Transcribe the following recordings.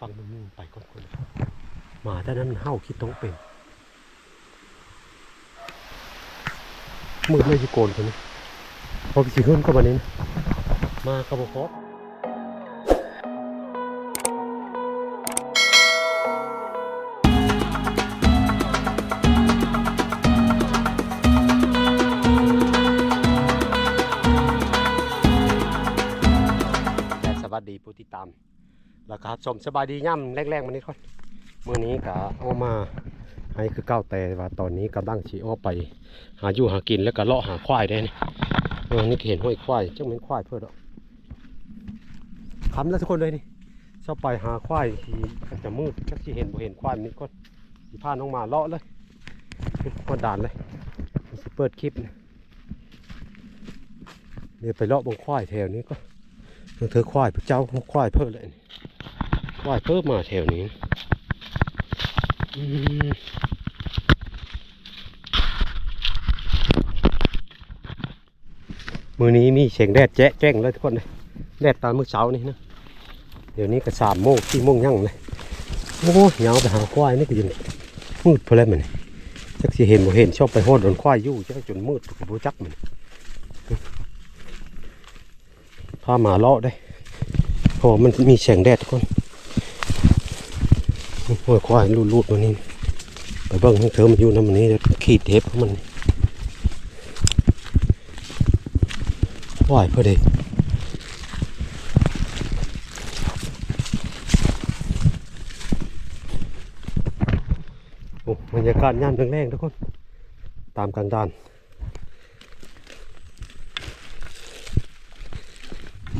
ฟังมันมุ่งไปก่อนคนมาแต่นั้นเห่าคิดต้องเป็นมืดเลยที่โกนคนนี้พอพี่สิขึ้นก็มาเน้นมากระบอกครบและสวัสดีผู้ติดตาม แล้วครับชมสบายดีย่ำแรกๆมานี้ค่อนเมื่อนี้ก็เอามาให้คือเก้าแต่ว่าตอนนี้กำลังชีออไป หาอยู่หากินแล้วก็เลาะหาควายได้นี่เออนี่เห็นห้อยควายเจ้าเป็นควายเพื่อดอกคำแล้วทุกคนเลยนี่ชอบไปหาควายที่ก็จะมืดก็ที่เห็นบ่เห็นควายมันนี่ก็สิพาน้องมาเลาะเลยก็ด่านเลยสิเปิดคลิปเดี๋ยวไปเลาะบงควายแถวนี้ก็เธอควายพระเจ้าควายเพิ่มเลยนี่ วายเพิ่มมาแถวนี้มือนี้มีเสียงแดดแจ๊ะแจ้งเลยทุกคนเลยแดดตอนมื้อเช้านี่นะเดี๋ยวนี้ก็สามโมงสี่โมงยั่งเลยโอ้ยเหงาไปหาควายนี่ก็ยังมืดเพอแล้วมันจักสิเห็นบ่เห็นชอบไปโหดโดนควายยู่จักจนมืดก็บ่จักมันพาหมาเลาะได้เพราะมันมีแสงแดดทุกคน โอ้ยควายรูดๆตัวนี้ ไปเบิ่งให้เธอมันอยู่น้ำมันนี้ขีดเทปของมันควายพอด็กโอ้บรรยากาศย่านแรงๆทุกคน ตามกลางดาน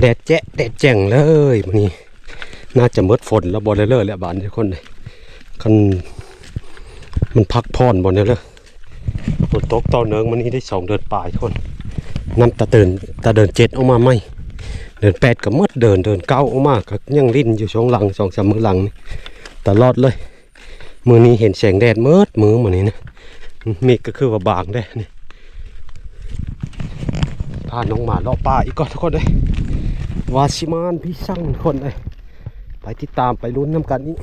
แดดแจ๊ะแดดแจ่งเลยมันนี้ น่าจะหมดฝนแล้วบอลเลอร์แล้วบานทุกคนเลย คันมันพักพรบอลเลอร์ฝนตกต่อเนื่องมันนี้ได้สองเดือนปลายทุกคนน้ำตาเดินตาเดินเจ็ดออกมาไหมเดินแปดก็หมดเดินเดินเก้าออกมาก็ยังลิ้นอยู่ช่องหลังสองสามมือหลังนี่ตลอดเลยมือนี้เห็นแสงแดดมิดมือมือนี้นะมีก็คือว่าบางได้นี่พาน้องหมาเลาะป่าอีกก่อนทุกคนเลยวาชิมานพี่สั่งคนเลยไปติดตามไปลุ้นน้ำกันนี้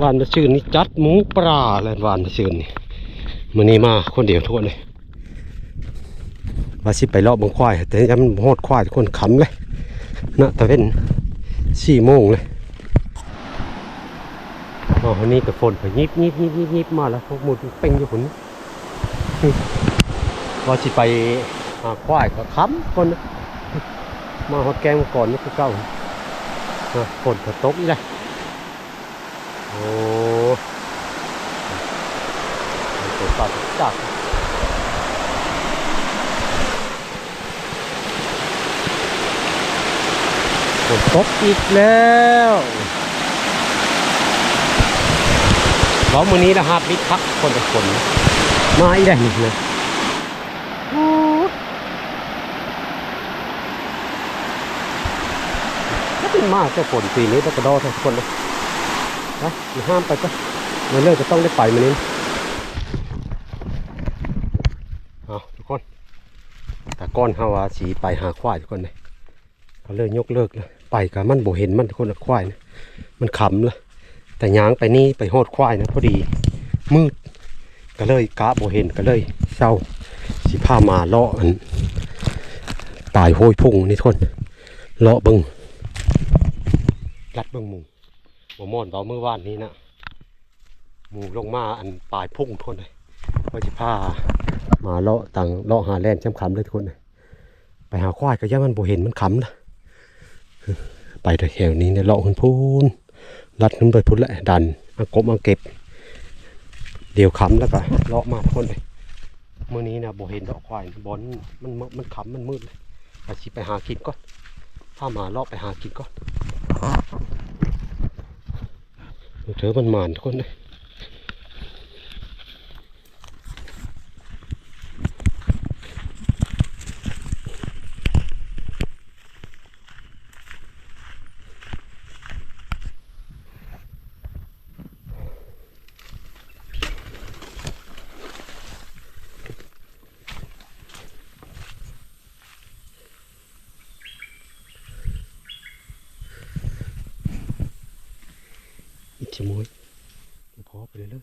วานมาชื่นนี่จัดหมูปลาอะไรวานมาชื่นนี่มือนี้มาคนเดียวทุกคนเลยว่าสิไปเลาะเบังควาย แต่ยังมันโหดควายทุกคนขำเลยนะตะเว้นสี่โมงเลยอ๋อวันนี้แต่ฝนไปยิบยิบยิบยิบยิบมาแล้วพวกมุดเป่งอยู่คนว่าสิไปหาควายก็ขำคนมาหดแกงมก่อนนี่คือเก่าฝนก็ตกอีกเลย โอ้มันเกิดจักฝนตกอีกแล้วเรามือนี้นะครับมิดพักคนแต่คนมาอีกได้หนึ่งเลยถ้าเป็นมากเจ้าฝนปีนี้ต้องกระโดดทุกคนเลย นะอย่าห้ามไปก็เมื่อเลิกจะต้องได้ไปมานี้เอาทุกคนแต่ก้อนฮาวาสีไปหาควายทุกคนเลยก็เลยยกเลิกเลยไปกับมันโบเห็นมันคนละควายนะมันขำเลยแต่ยางไปนี่ไปโหดควายนะพอดี มืดก็เลยกะโบเห็นก็เลยเศร้าสิพามาเลาะอันตายโหยพุ่งนี่ทุกคนเลาะบิงลัดบิงหมู บ่มอนเบาเมื่อวานนี้นะหมูลงมาอันปลายพุ่งทนเลยก็สิพามาเลาะต่างเลาะหาแลนช้ำคำเลยทุกคนเลยไปหาควายก็ยังมันบ่เห็นมันขำนะไปแต่แถวนี้เนี่ยเลาะขึ้นพูนลัดขึ้นไปพุ่นแหละดันมากบมาเก็บ เดี๋ยวขำแล้วก็เลาะมาทุกคนเลยเมื่อนี้นะบ่เห็นดอกควายบอนมันมันขำมันมืดเลยไปสิไปหากินก่อนถ้ามาเลาะไปหากินก่อน เธอมันหมานทุกคนเลย อิจฉมวยพอไปเลยเลย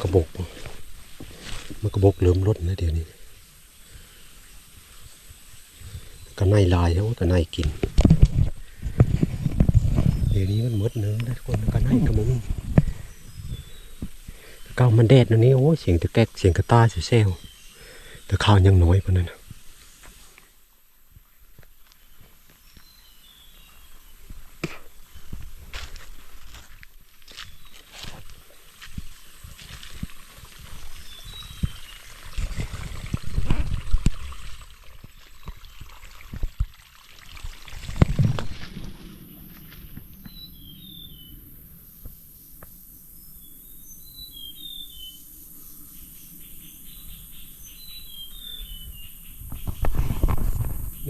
กระบอกมันกระบอกเริ่มลดนะเดี๋ยวนี้กระไนลายแล้วกระไนกิน เดี๋ยวนี้มันหมดเนื้อแล้วทุกคนกระไนกระมุง เก้ามันแดดนะนี่โอ้เสียงตะแกกเสียงกระต้าเสียเซลแต่ข้าวยังน้อยกว่านั้นนะ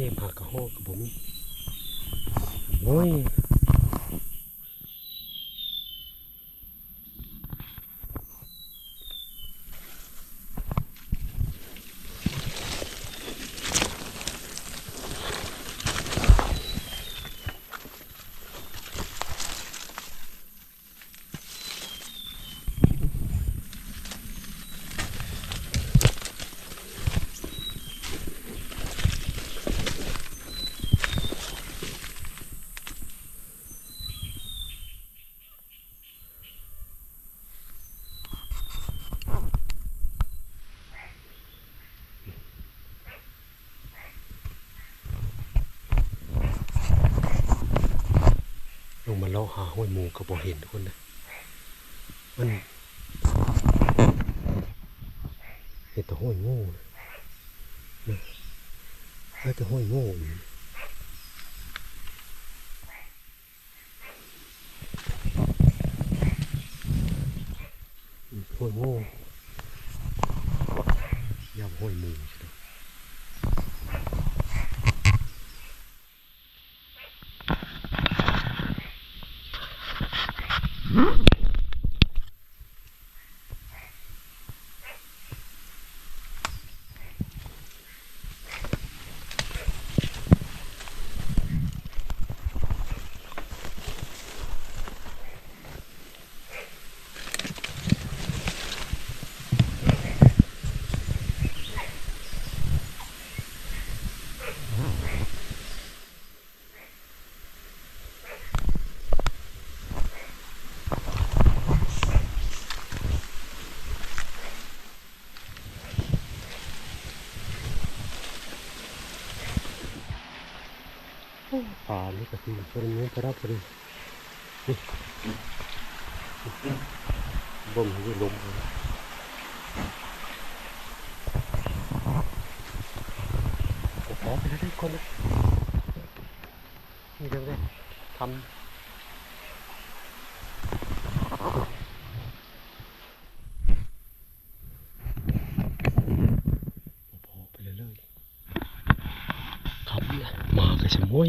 เนมหากระโหกกับผมโอ้ย หาห้วยมูก็บ่เห็นทุกคนนะมันเห็นแต่ห้วยงูนะแล้วแต่ห้วยงูอยู่อืมห้วยโง่ยำห้วยหมูใช่ไหม ป่านี่ก็คือเป็นเงี้ยพระพอดีนี่บ่มอยู่ลมเลยโอ้โหไป แล้วได้คนนะนี่เดี๋ยวเลยทำโอ้โหไปเรื่อยๆครับเนี่ยมาก็จะม้วย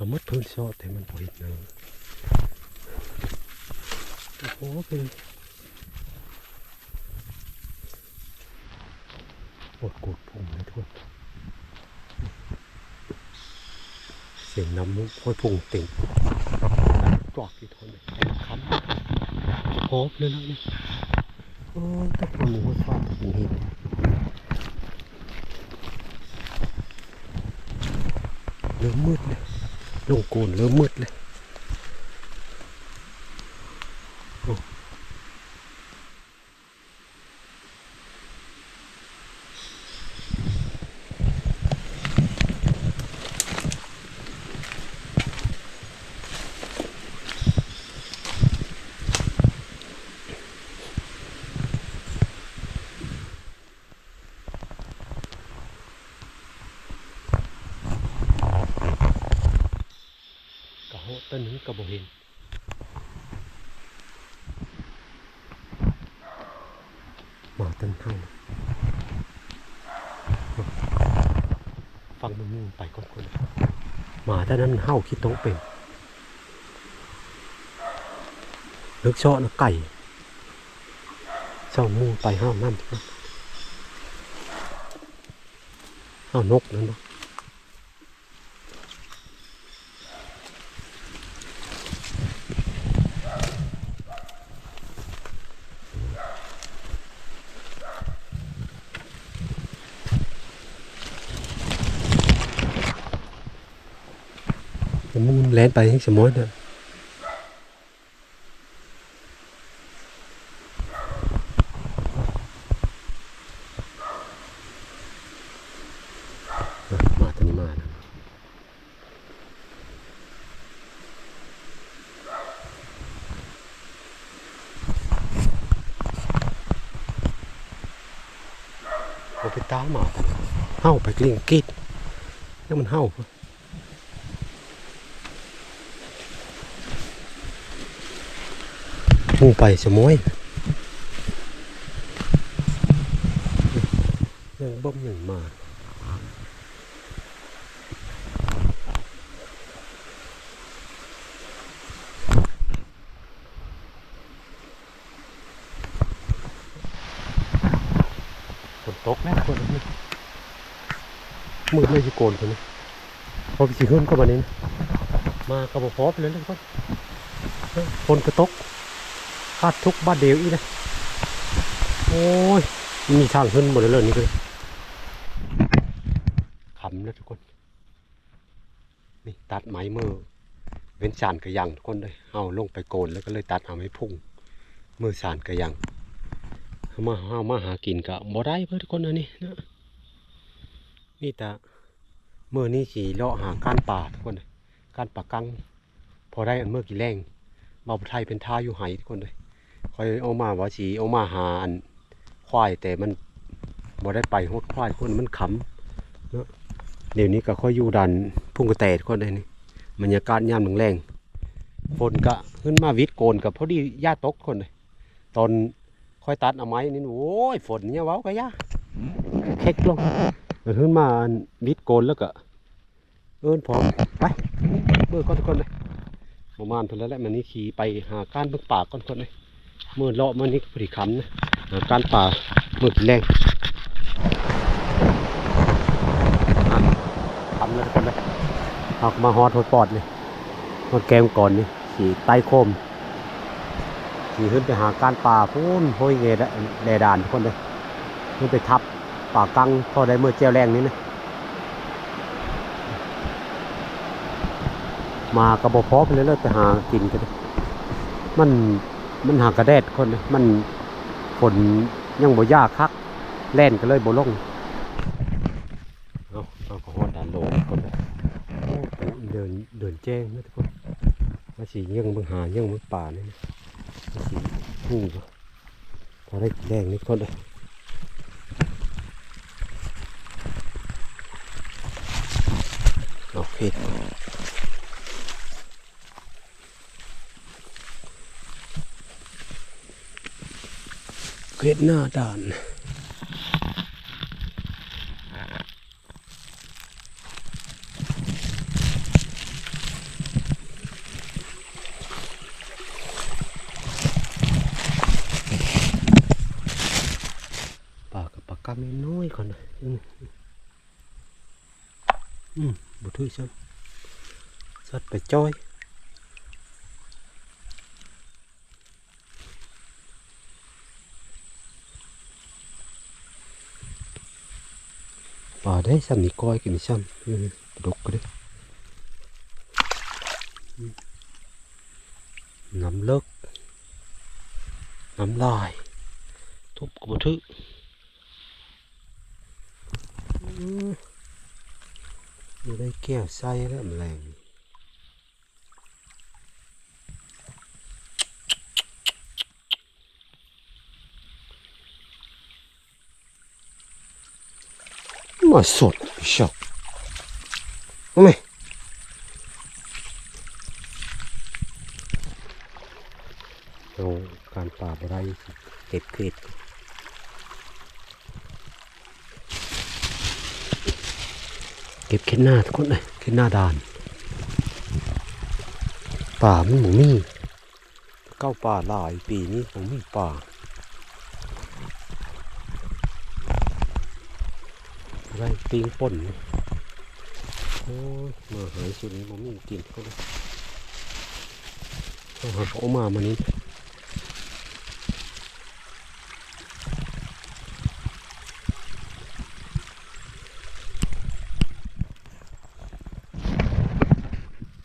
ก็มัดพื้นซ่แต่มันพอเห็นอะโอ้โหคือปวดกดผมเลยทุกคเสียงน้ำมุกค่อยพุ่งเต็มกรอกที่ทนเลยค้ำโคบเลยนะเนี่ยโอ้ตะปูหมูทอดอย่างนี้เริ่มมืดเลย ลงโกนเริ่มมืดเลย กะบ่เห็นมาต้นเท่าฟังมึงมึงไปก่อนคนหมาแต่นั้นเห่าคิดต้องเป็นเลือกเชานะไก่เช่ามูไปห้ามน้ำนะเอานกนั่นเนาะ ผมมันแล่น ไปให้สมอยเด้อมาตัวนี้มานะโอไปตามหมาตัวนี้เห่าไปกลิ้งกรีดแล้วมันเห่า หมูไปสมอยยังบ่มหนึ่งมาฝนตกแม่คนนี้มืดเลยสิโกนคนนี้พอไปสิขึ้นก็มานี้นะมากระบอกพอไปเลยเลยคนฝนก็ตก คาดทุกบ้านเดียวอีนะโอ้ยมีทางขึ้นหมดเลยนี่คือขำนะทุกคน นี่ตัดไม้มือเว้นสารกระยังทุกคนเลยเอาลงไปโกนแล้วก็เลยตัดเอาไม้พุ่งมือสารกระยังมาเอามาหากินกะบ่ได้เพื่อทุกคนอันนี้นะนี่แต่เมื่อนี้สีเลาะหาก้านป่าทุกคนเลยก้านป่ากังพอได้อันเมื่อกี่แรงมาไทยเป็นท่าอยู่ไหทุกคนเลย คอยเอามาว่าสีเอามาหาอันควายแต่มันบ่ได้ไปหดควายคนมันขำเนาะเดี๋ยวนี้ก็ค่อยอยู่ดันพุ่งกระแตทุกคนเลยนี่บรรยากาศยามแรงๆฝนก็ขึ้นมาวิดโกนกับพอดีหญ้าตกคนเลยตอนค่อยตัดเอาไม้นี่โอ้ยฝนเนี่ยเว้าก็ยาเค็กลงมันขึ้นมาวิดโกนแล้วก็เอิ้นพร้อมไปเมื่อก่อนทุกคนเลยประมาณเท่านั้นแหละมันนี่ขี่ไปหาก้านเบิ่งป่าก่อนคนเลย เมื่อเลาะมันนี่พอดีคำนะกานป่าเมื่อแรงอะคำแล้วทุกคนเลยเอามาฮอดหดปอดเลยฮอดแกมก่อนนี่ขี่ใต้โคมขี่ขึ้นไปหากานป่าพูนโห้ยเงยแดดานทุกคนเลยขึ้นไปทับป่ากังพอได้เมื่อเจ้าแรงนี้นะมากระบอกพอไปเลยเลยไปหากินกันมัน มันหากระแดดคนเลยมันฝนยังบ่ยากคักแล่นก็เลยบ่ลงเอาเอาก็ฮอดด่านโลคนเลยโอ้เดินเดินแจ้งนะทุกคนมาสียังเบิ่งหายังเบิ่งป่านี่นะมาสีหูบ่พอได้แรงนี่คนเลยโอเค เกล็ดหน้าด่านปลากับปลา กำน้อยๆก่อนนะอืมอืมบุตรช่างสัตว์ไป จ้อยป่าได้ซ้ำนี่ก้อยกินซ้ำอืมาดุกก็ได้อืมน้ำเลิกายทุบกระทึกอืมไม่ได้แก้วไส้แล้วแมลงมาอบเอาไหมเอาการป่าบไรเก็บเกล็ดเก็บเข็นหน้าทุกคนเลยเข็นหน้าด่าน ป่ามันหมูมี่เก้าป่าหลายปีนี้ผมมีป่าอะ ไรปิงป่นโอ้ยมาหายสุดนี้ผมมีกินก็เลยต้องหาเขามามานี้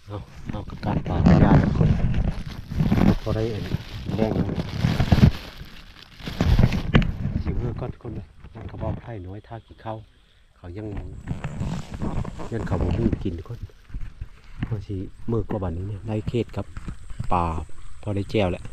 เอาเอากับการป่าพยานทุกคนพอได้เอ็นแดงแล้วสิวเมื่อก้อนคนเลยมันกระบอกไผ่น้อยท่ากี่เข้า เขายังยังเขาบ่มีกินกคนพราะสิมือกว่าบันนี้เนี่ยได้เขตกับป่าพอได้แจวแหละ